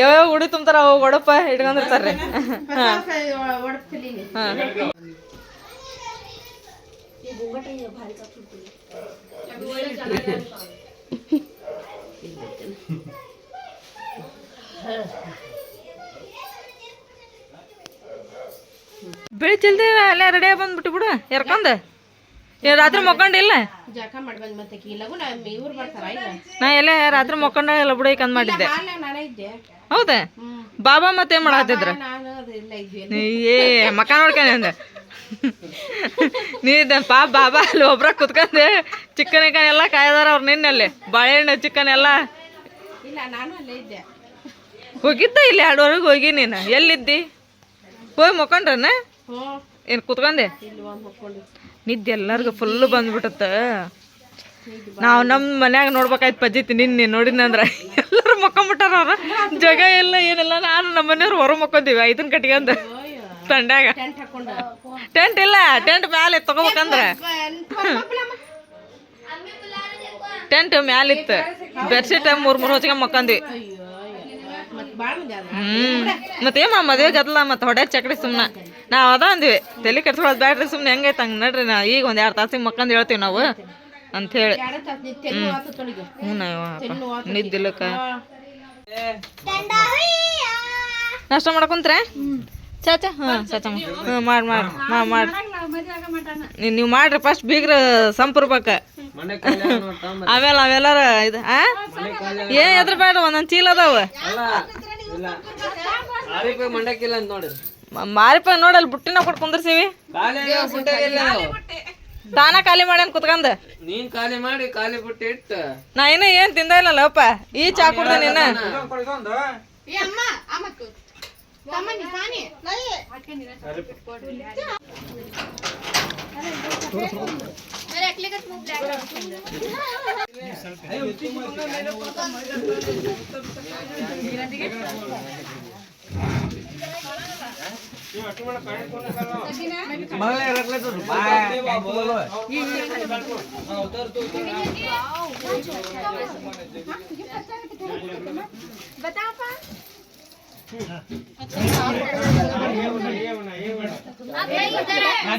ಯಾವ್ಯಾವ ಉಡಿ ತುಂಬ್ತಾರ ಅವು ಒಡಪ ಇಟ್ಕೊಂಡಿರ್ತಾರ್ರಿ ಬೆಳಿ ಬೆಳಿತಿಲ್ದಿ ಅಲ್ಲೇ ರೆಡಿ ಬಂದ್ಬಿಟ್ಟು ಬಿಡು ಎರ್ಕೊಂಡ. ರಾತ್ರಿ ಮಕ್ಕೊಂಡಿಲ್ಲ ನಾ ಎಲ್ಲ ರಾತ್ರಿ ಮಕ್ಕೊಂಡ ಎಲ್ಲ ಬಿಡೈಕ್ ಅಂದ್ ಮಾಡಿದ್ದೆ. ಹೌದಾ? ಬಾಬಾ ಮತ್ತೆ ಏನ್ ಮಾಡತ್ತಿದ್ರ ಏ ಮಕ ನೋಡ್ಕೊಂಡೆ ಅಂದೆ. ನೀ ಪಾಪ ಬಾಬಾ ಅಲ್ಲಿ ಒಬ್ರ ಕುತ್ಕೊಂಡೆ ಚಿಕನ್ ಇಕನ್ ಎಲ್ಲ ಕಾಯ್ದಾರ ಅವ್ರು ನಿನ್ನಲ್ಲಿ ಬಾಳೆಹಣ್ಣು ಚಿಕನ್ ಎಲ್ಲ. ಹೋಗಿದ್ದ ಇಲ್ಲಿ ಎರಡುವರೆಗೆ ಹೋಗಿ ನೀನು? ಎಲ್ಲಿದ್ದಿ? ಹೋಗಿ ಮುಕೊಂಡ್ರನ ಹ್ಞೂ ಏನು ಕುತ್ಕೊಂಡೆ? ನಿದ್ದೆ ಎಲ್ಲರಿಗೂ ಫುಲ್ ಬಂದ್ಬಿಟ್ಟತ್ತ ನಾವು ನಮ್ಮ ಮನ್ಯಾಗ ನೋಡ್ಬೇಕಾಯ್ತು ಪಜ್ಜಿತಿ ನಿನ್ನೆ ನೋಡಿನಂದ್ರ ಜಗ ಎಲ್ಲ ಏನಿಲ್ಲ, ನಾನು ನಮ್ಮ ಮನೆಯವ್ರು ಹೊರ ಮಕ್ಕೊಂತೀವಿ ಐದನ್ ಕಟ್ಕೊಂಡ್ ತಂಡ್ಯಾಗ. ಟೆಂಟ್ ಇಲ್ಲ ಟೆಂಟ್ ಮ್ಯಾಲೆ ತಗೋಬೇಕಂದ್ರ. ಟೆಂಟ್ ಮ್ಯಾಲಿತ್ತು ಬೆಡ್ಶೀಟ್ ಮೂರ್, ಮೂರು ಹೊಚ್ಕೊಂಡ್ ಮಕ್ಕಂದ್ವಿ. ಹ್ಮ್. ಮತ್ತೇಮ ಮದುವೆ ಗದ್ಲ ಮತ್ತೆ ಹೊಡೆ ಚಕ್ಡಿ ಸುಮ್ಮನೆ ನಾವು ಅದ ಅಂದ್ವಿ, ತಲೆ ಕೆಡ್ಸ್ಕೊಳೋದು ಬ್ಯಾಡ್ರಿ ಸುಮ್ಮನೆ ಹೆಂಗೈತೆ ಹಂಗೆ ನಡ್ರಿ ನಾ. ಈಗ ಒಂದು ಎರಡು ತಾಸಿಗೆ ಮಕ್ಕಂದು ಹೇಳ್ತೀವಿ ನಾವು. ತೊಳಿಗೆ ಹ್ಞೂ ನಾವು ನಿದ್ದಿಲ್ಲಕ್ಕ. ನಾಷ್ಟ ಮಾಡ್ಕೊಂತ್ರ? ಚಾಚಾ? ಹಾ ಚಾಚಾ ಹಾ ಮಾಡಿ. ಮಾಡಿ ಮಾಡಿ ಮಾಡ್. ನೀವು ಮಾಡ್ರಿ ಫಸ್ಟ್ ಬೀಗ್ರ ಸಂಪರ್ಬೇಕ ಆಮೇಲೆ ಅವೆಲ್ಲಾರ ಇದು ಆ? ಏನ್ ಎದ್ರ ಬೇಡ ಒಂದೊಂದು ಚೀಲ ಅದಾವ. ಮಂಡಕ್ಕಿಲ್ಲ ಅಂತ ನೋಡಿ ಮಾರಿಪ ನೋಡಲ್ ಬುಟ್ಟಿನ ಕೊಟ್ಟು ಕುಂದ್ರಸಿವಿ. ತಾನ ಖಾಲಿ ಮಾಡ್ಯಾನ ಕುತ್ಕಂದ ನೀನ್ ಖಾಲಿ ಮಾಡಿ ಖಾಲಿ ಬಿಟ್ಟು ಇಟ್ಟ. ನಾ ಏನ ಏನ್ ತಿಂದ ಇಲ್ಲಲ್ಲಪ್ಪ ಈ ಚಾ ಕುಡ್ದ ನಿನ್ನ. મળે એટલે તો ભાઈ બોલો ઉતર તો બતાવ પા आप इधर है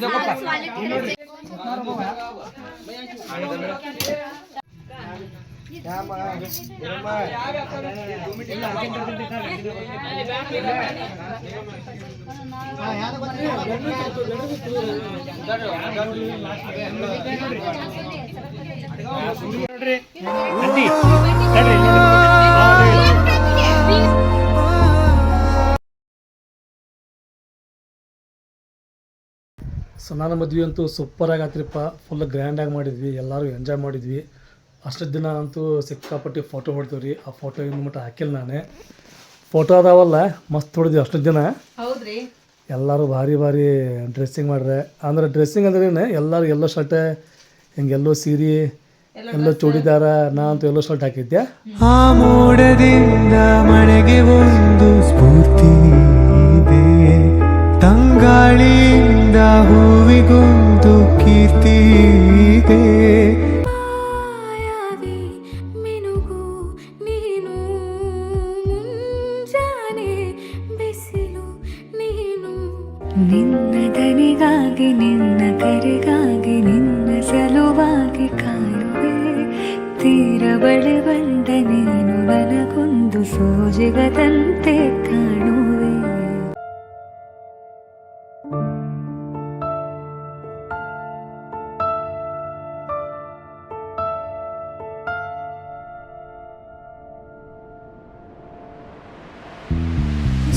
ಸೊ ನಾನು ಮದುವೆ ಅಂತೂ ಸೂಪರಾಗಿ ಆತ್ರಿಪ್ಪ ಫುಲ್ ಗ್ರ್ಯಾಂಡಾಗಿ ಮಾಡಿದ್ವಿ. ಎಲ್ಲರೂ ಎಂಜಾಯ್ ಮಾಡಿದ್ವಿ. ಅಷ್ಟು ದಿನ ಅಂತೂ ಸಿಕ್ಕಾಪಟ್ಟಿ ಫೋಟೋ ಹೊಡ್ತೀವಿ ರೀ ಆ ಫೋಟೋ ಇನ್ನು ಮಟ್ಟ ಹಾಕಿಲ್ಲ ನಾನೇ. ಫೋಟೋ ಅದಾವಲ್ಲ ಮಸ್ತ್ ಹೊಡೆದ್ವಿ ಅಷ್ಟು ದಿನ. ಹೌದ್ರಿ. ಎಲ್ಲರೂ ಭಾರಿ ಭಾರಿ ಡ್ರೆಸ್ಸಿಂಗ್ ಮಾಡ್ರೆ. ಅಂದ್ರೆ ಡ್ರೆಸ್ಸಿಂಗ್ ಅಂದ್ರೇನೆ ಎಲ್ಲರೂ ಎಲ್ಲೋ ಶರ್ಟ್ ಹಿಂಗೆ ಎಲ್ಲೋ ಸೀರೆ ಎಲ್ಲೋ ಚೂಡಿದಾರ ನಾ ಅಂತೂ ಎಲ್ಲೋ ಶರ್ಟ್ ಹಾಕಿದ್ದೆ ಆ ಮೋಡದಿಂದ ಮಳೆಗೆ ಒಂದು ಸ್ಫೂರ್ತಿ ಇದೆ. ತಂಗಾಳಿಯಿಂದ ಹೂವಿಗೊಂದು ಕೀರ್ತಿ ನಿನ್ನ ದನಿಗಾಗಿ, ನಿನ್ನ ಕರೆಗಾಗಿ, ನಿನ್ನ ಸಲುವಾಗಿ ಕಾಯುವೆ. ತೀರ ಬಳಿ ಬಂದ ನೀನು ಬಲಗೊಂದು ಸೋಜಿಗದಂತೆ ಕಾಣುವೆ.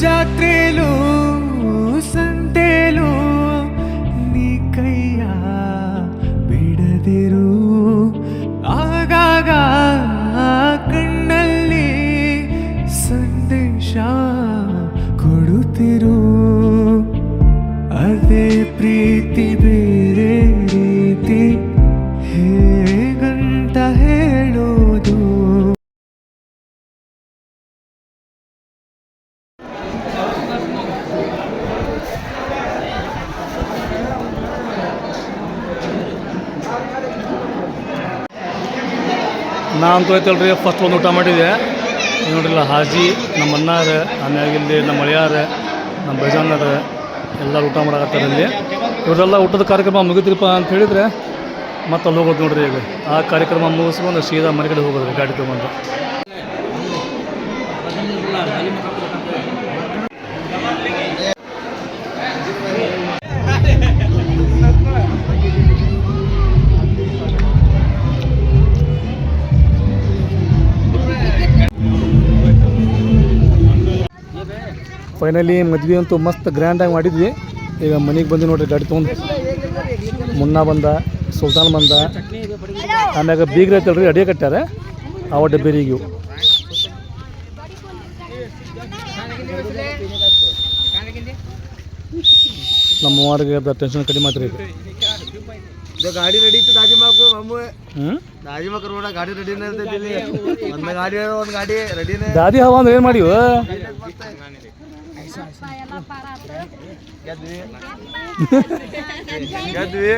ಜಾತ್ರೆಲು ಅಂತ ಐತಲ್ರಿ ಫಸ್ಟ್ ಒಂದು ಊಟ ಮಾಡಿದೆ. ನೋಡಿಲ್ಲ ಹಾಜಿ, ನಮ್ಮ ಅಣ್ಣಾರ ಆಮ್ಯಾಗ ಇಲ್ಲಿ ನಮ್ಮ ಮಳೆಯಾರ, ನಮ್ಮ ಬೈಜಾನರ, ಎಲ್ಲರೂ ಊಟ ಮಾಡಕತ್ತಾರೆ ಇಲ್ಲಿ ಇವರೆಲ್ಲ ಊಟದ ಕಾರ್ಯಕ್ರಮ ಮುಗಿದ್ರಿಪ್ಪ ಅಂತ ಹೇಳಿದ್ರೆ ಮತ್ತೆ ಅಲ್ಲಿ ಹೋಗೋದು ನೋಡ್ರಿ ಈಗ. ಆ ಕಾರ್ಯಕ್ರಮ ಮುಗಿಸ್ಕೊಂಡು ಸೀದಾ ಮನೆ ಕಡೆ ಹೋಗೋದ್ರಿ, ಗಾಡಿ ತೊಗೊಂಡು ಫೈನಲಿ ಮದ್ವೆ ಅಂತೂ ಮಸ್ತ್ ಗ್ರ್ಯಾಂಡಾಗಿ ಮಾಡಿದ್ವಿ. ಈಗ ಮನೆಗೆ ಬಂದು ನೋಡ್ರಿ ಗಾಡಿ ತೊಗೊಂಡು. ಮುನ್ನ ಬಂದ ಸುಲ್ತಾನ್ ಬಂದ. ಆಮ್ಯಾಗ ಬೀಗ್ರ ಐತಲ್ರಿ ಅಡಿಗೆ ಕಟ್ಟಾರೆ ಅವ ಡಬ್ಬೇರಿಗೂ ನಮ್ಮ ಅವ್ರಿಗೆ ಟೆನ್ಷನ್ ಕಡಿಮೆ ಆತ್ರಿ ಇದು ಗಾಡಿ ರೆಡಿ ಇತ್ತು ದಾಜಿಮಾಕು ಮಮ್ಮು. ದಾಜಿಮಾಕ ರೋಡ ಗಾಡಿ ಒಂದ್ ಗಾಡಿ ಒಂದು ಗಾಡಿ ರೆಡಿನೇ ದಾದಿ ಹವಾ ಅಂದ್ರೆ ಏನು ಮಾಡಿವು? ಗೆದ್ವಿ ಗೆದ್ವಿ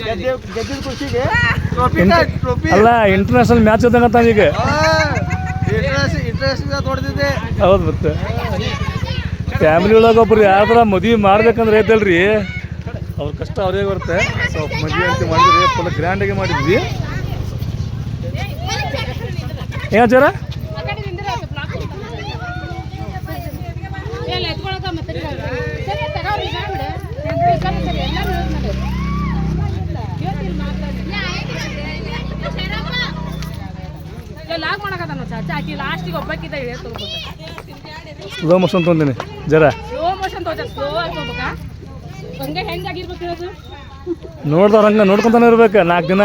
ಗೆದ್ದಿದ್ ಗೆದ್ದಿದ್ ಟ್ರೋಫಿ ಟ್ರೋಫಿ ಅಲ್ಲ ಇಂಟರ್ನ್ಯಾಷನಲ್ ಮ್ಯಾಚ್ ಇದ್ದಂಗಂತ ಈಗ ಹೌದು ಮತ್ತೆ. ಫ್ಯಾಮಿಲಿ ಒಳಗೆ ಒಬ್ರು ಯಾರ ಮದ್ವಿ ಮದುವೆ ಮಾಡ್ಬೇಕಂದ್ರೆ ಐತಲ್ರಿ ಅವ್ರ ಕಷ್ಟ ಅವ್ರಿಗೆ ಬರುತ್ತೆ. ಸ್ವಲ್ಪ ಮದುವೆ ಅಂತ ಮಾಡಿದ್ರಿ ಫುಲ್ ಗ್ರ್ಯಾಂಡಾಗಿ ಮಾಡಿದ್ವಿ ಏನ್ ಜರ ಲಾಕ್ ಮಾಡಕತ್ತಾನ ಚಾಚಾ ಆಕಿ ಲಾಸ್ಟಿಗೆ ಒಬ್ಬಕ್ಕಿದ್ದ ಇಳಿಯ ತಗೋಬೇಕು ಸ್ಲೋ ಮೋಷನ್ ತೊಗೊಂತೀನಿ ಜರ ಸ್ಲೋ ಮೋಷನ್ ತಗೋತ ಸ್ಲೋ ಆಗಿ ಸ್ಲೋ ಮೋಷನ್ ಹೆಂಗಾಗಿರ್ಬೇಕು ಹೇಳೋದು ನೋಡ್ದವ್ರ ಹಂಗೆ ನೋಡ್ಕೊಂತಾನೆ ಇರ್ಬೇಕು ನಾಲ್ಕು ದಿನ.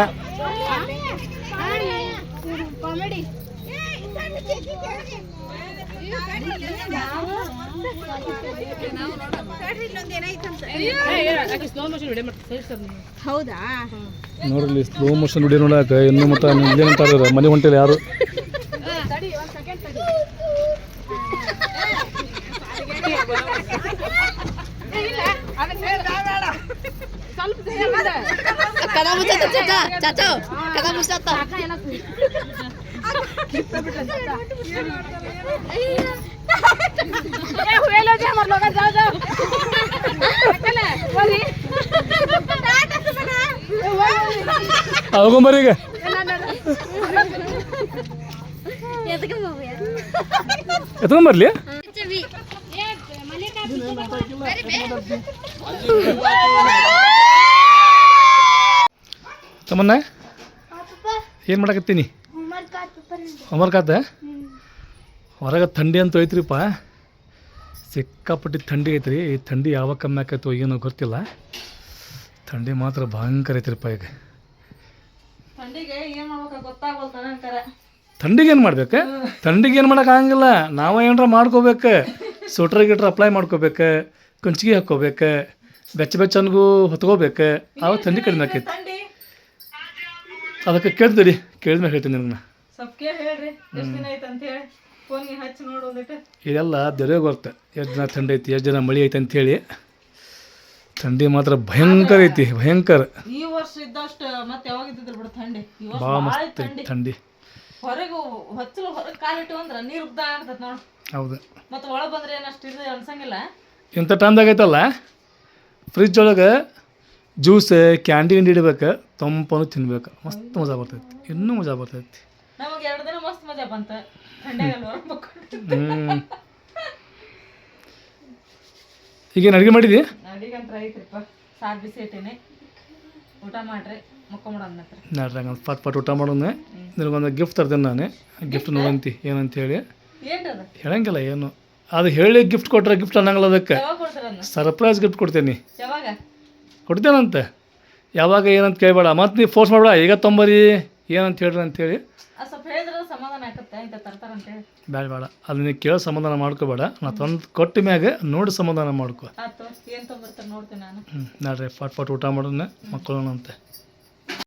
ನೋಡ್ರಿ ಸ್ಲೋ ಮೋಷನ್ ವಿಡಿಯೋ ನೋಡಾಕ ಇನ್ನು ಮತ್ತೆ ಇಲ್ಲೇನಂತಾರೆ ಮನೆ ಹೊಂಟಿಲ್ಲ ಯಾರು? ಕದ ಮುಚ್ಚತ್ತ ಚಾಚಾ ಚಾಚಾ. ಕದ ಮುಚ್ಚತ್ತ ಹೋಗೊಂಬರ್ರಿ ಈಗ. ಎತ್ಕೊಂಬರ್ಲಿ ತಮ್ಮನ್ನ ಏನು ಮಾಡಕತ್ತೀನಿ? ಹೋಮ್ವರ್ಕ್ ಆತ ಹೊರಗೆ ಥಂಡಿ ಅಂತ ಐತ್ರಿಪ್ಪ. ಸಿಕ್ಕಾಪಟ್ಟಿ ಥಂಡಿ ಐತ್ರಿ. ಈ ಥಂಡಿ ಯಾವಾಗ ಕಮ್ಮಿ ಆಕೈತೋ ಏನೋ ಗೊತ್ತಿಲ್ಲ. ಥಂಡಿ ಮಾತ್ರ ಭಯಂಕರ ಐತ್ರಿಪ್ಪ ಈಗ. ಥಂಡಿಗೆ ಏನ್ ಮಾಡ್ಬೇಕು ಥಂಡಿಗೆ ಏನು ಮಾಡ್ಬೇಕು? ಥಂಡಿಗೆ ಏನು ಮಾಡೋಕೆ ಆಗಂಗಿಲ್ಲ. ನಾವು ಏನಾರ ಮಾಡ್ಕೋಬೇಕು. ಸ್ವೆಟ್ರ್ ಗಿಟ್ರ್ ಅಪ್ಲೈ ಮಾಡ್ಕೋಬೇಕು. ಕುಂಚಿಗೆ ಹಾಕ್ಕೋಬೇಕು ಬೆಚ್ಚ ಬೆಚ್ಚನ್ಗೂ ಹೊತ್ಕೋಬೇಕು. ಆವಾಗ ಥಂಡಿ ಕಡಿಮೆ ಆಕೈತಿ. ಅದಕ್ಕೆ ಕೇಳ್ತೀರಿ. ಕೇಳಿದ್ಮೇಲೆ ಹೇಳ್ತೀನಿ ನಿನ್ನ ಸ್ವಲ್ಪ ಕೇಳಿ ಹೇಳ್ರಿ ಎಷ್ಟು ದಿನ ಐತೆ ಅಂತ ಹೇಳಿ. ಫೋನ್ಗೆ ಹಚ್ಚಿ ನೋಡು ಇದೆಲ್ಲ ದೇವ್ರಿಗೆ ಗೊತ್ತೆ. ಎಷ್ಟು ಜನ ಥಂಡಿ ಐತಿ ಎಷ್ಟು ಜನ ಮಳೆ ಐತೆ ಅಂತೇಳಿ. ಥಂಡಿ ಮಾತ್ರ ಭಯಂಕರ ಐತಿ ಭಯಂಕರ. ಈ ವರ್ಷ ಇದ್ದಷ್ಟು ಮತ್ತೆ ಯಾವಾಗ ಇದ್ದಿದ್ರು ಬಿಡು ಥಂಡಿ. ಈ ವರ್ಷ ಭಾಳ ಭಾಳ ಮಸ್ತ್ ಥಂಡಿ ಐತಿ ಥಂಡಿ. ಹೊರಗೆ ಹೊಚ್ಚಲು ಹೊರಗೆ ಕಾಲಿಟ್ಟು ಅಂದ್ರೆ ನೀರು ಉದ್ದ ಆಗ್ತದೆ ನೋಡು. ಹೌದು. ಮತ್ತೆ ಒಳಗೆ ಬಂದ್ರೆ ಏನು ಅಷ್ಟು ಇದು ಅನ್ಸಂಗಿಲ್ಲ. ಇಂಥ ಟೈಮ್ದಾಗ ಐತಲ್ಲ ಫ್ರಿಜ್ ಒಳಗೆ ಜ್ಯೂಸ್ ಕ್ಯಾಂಡಿ ಗಿಂಡಿ ಇಡ್ಬೇಕು ತಂಪನು ತಿನ್ಬೇಕು. ಮಸ್ತ್ ಮಜಾ ಬರ್ತೈತಿ ಇನ್ನೂ ಮಜಾ ಬರ್ತೈತಿ. ನಮಗೆ ಎರಡು ದಿನ ಮಸ್ತ್ ಮಜಾ ಬಂತ. ಥಂಡಿಯಾಗಲ್ಲ ಹ್ಞೂ ಈಗೇನು ಅಡುಗೆ ಮಾಡಿದಿ? ಅಡಿಗಂತ್ರ ಐತ್ರಿಪ್ಪ ಸಾರ್ ಬಿಸಿ ಇಟ್ಟೀನಿ. ಊಟ ಮಾಡ್ರಿ ಮುಕ್ಕೊಂಬಿಡೋಣ ಹತ್ರ. ನೋಡ್ರಿ ಹಂಗೆ ಪಟ್ ಪಟ್ ಊಟ ಮಾಡೋಣ. ನಿನಗೊಂದು ಗಿಫ್ಟ್ ತರ್ತೀನಿ ನಾನು. ಗಿಫ್ಟ್ ನೋಡಂತಿ ಏನಂತ ಹೇಳಿ. ಏನ್ರದ ಹೇಳಂಗಿಲ್ಲ ಏನು. ಅದು ಹೇಳಿ ಗಿಫ್ಟ್ ಕೊಟ್ರೆ ಗಿಫ್ಟ್ ಅನ್ನಂಗಿಲ್ಲ ಅದಕ್ಕೆ. ಯಾವಾಗ ಕೊಡ್ತಾರನ್ನ ಸರ್ಪ್ರೈಸ್ ಗಿಫ್ಟ್ ಕೊಡ್ತೇನೆ. ಯಾವಾಗ? ಕೊಡ್ತೇನಂತೆ. ಯಾವಾಗ ಏನಂತ ಕೇಳಬೇಡ. ಮತ್ತೆ ನೀವು ಫೋರ್ಸ್ ಮಾಡಬೇಡ. ಈಗ ತೊಂಬರಿ. ಏನಂತ ಹೇಳ್ರಿ ಅಂತೇಳಿ? ಬೇಡ. ಬೇಡ ಅದನ್ನ ಕೇಳಿ ಸಮಾಧಾನ ಮಾಡ್ಕೋಬೇಡ. ನಾ ತಂದು ಕೊಟ್ಟ ಮ್ಯಾಗ ನೋಡಿ ಸಮಾಧಾನ ಮಾಡ್ಕೋ. ಹ್ಞೂ ನಾಡ್ರಿ ಪಟ್ ಪಟ್ ಊಟ ಮಾಡೋಣ ಮಕ್ಕಳೋಣ ಅಂತೆ